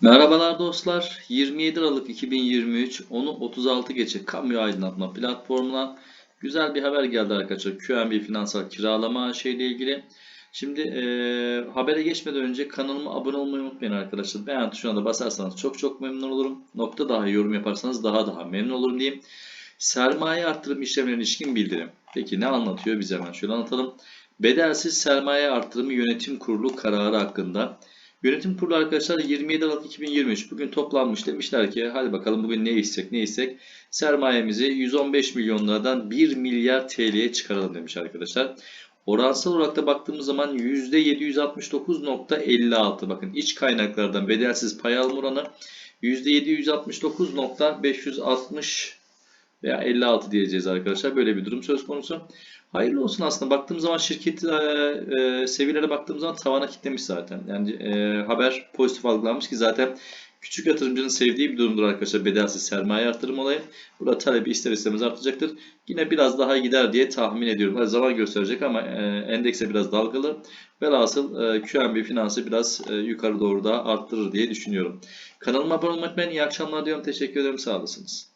Merhabalar dostlar. 27 Aralık 2023 10'u 36 geçe kamu aydınlatma platformuna güzel bir haber geldi arkadaşlar. QNB Finansal Kiralama şeyle ilgili. Şimdi eee, habere geçmeden önce kanalıma abone olmayı unutmayın arkadaşlar. Beğen tuşuna da basarsanız çok çok memnun olurum. Nokta daha yorum yaparsanız daha daha memnun olurum diyeyim. Sermaye arttırım işlemlerine ilişkin bildirim. Peki ne anlatıyor? Biz hemen şöyle anlatalım. Bedelsiz sermaye artırımı yönetim kurulu kararı hakkında Yönetim kurulu arkadaşlar 27 Aralık 2023 bugün toplanmış. Demişler ki hadi bakalım bugün ne istek ne istek sermayemizi 115 milyon liradan 1 milyar TL'ye çıkaralım demiş arkadaşlar. Oransal olarak da baktığımız zaman %769.56 bakın iç kaynaklardan bedelsiz pay alma oranı %769.560 veya 56 diyeceğiz arkadaşlar. Böyle bir durum söz konusu. Hayırlı olsun aslında. Baktığım zaman şirket e, e, seviyelere baktığım zaman tavana kitlemiş zaten. Yani e, haber pozitif algılanmış ki zaten küçük yatırımcının sevdiği bir durumdur arkadaşlar. Bedelsiz sermaye artırım olayı. Burada talebi ister istemez artacaktır. Yine biraz daha gider diye tahmin ediyorum. Her zaman gösterecek ama e, endekse biraz dalgalı. Velhasıl e, QNB finansı biraz e, yukarı doğru da arttırır diye düşünüyorum. Kanalıma abone olmayı unutmayın. İyi akşamlar diyorum. Teşekkür ederim. Sağ olasınız.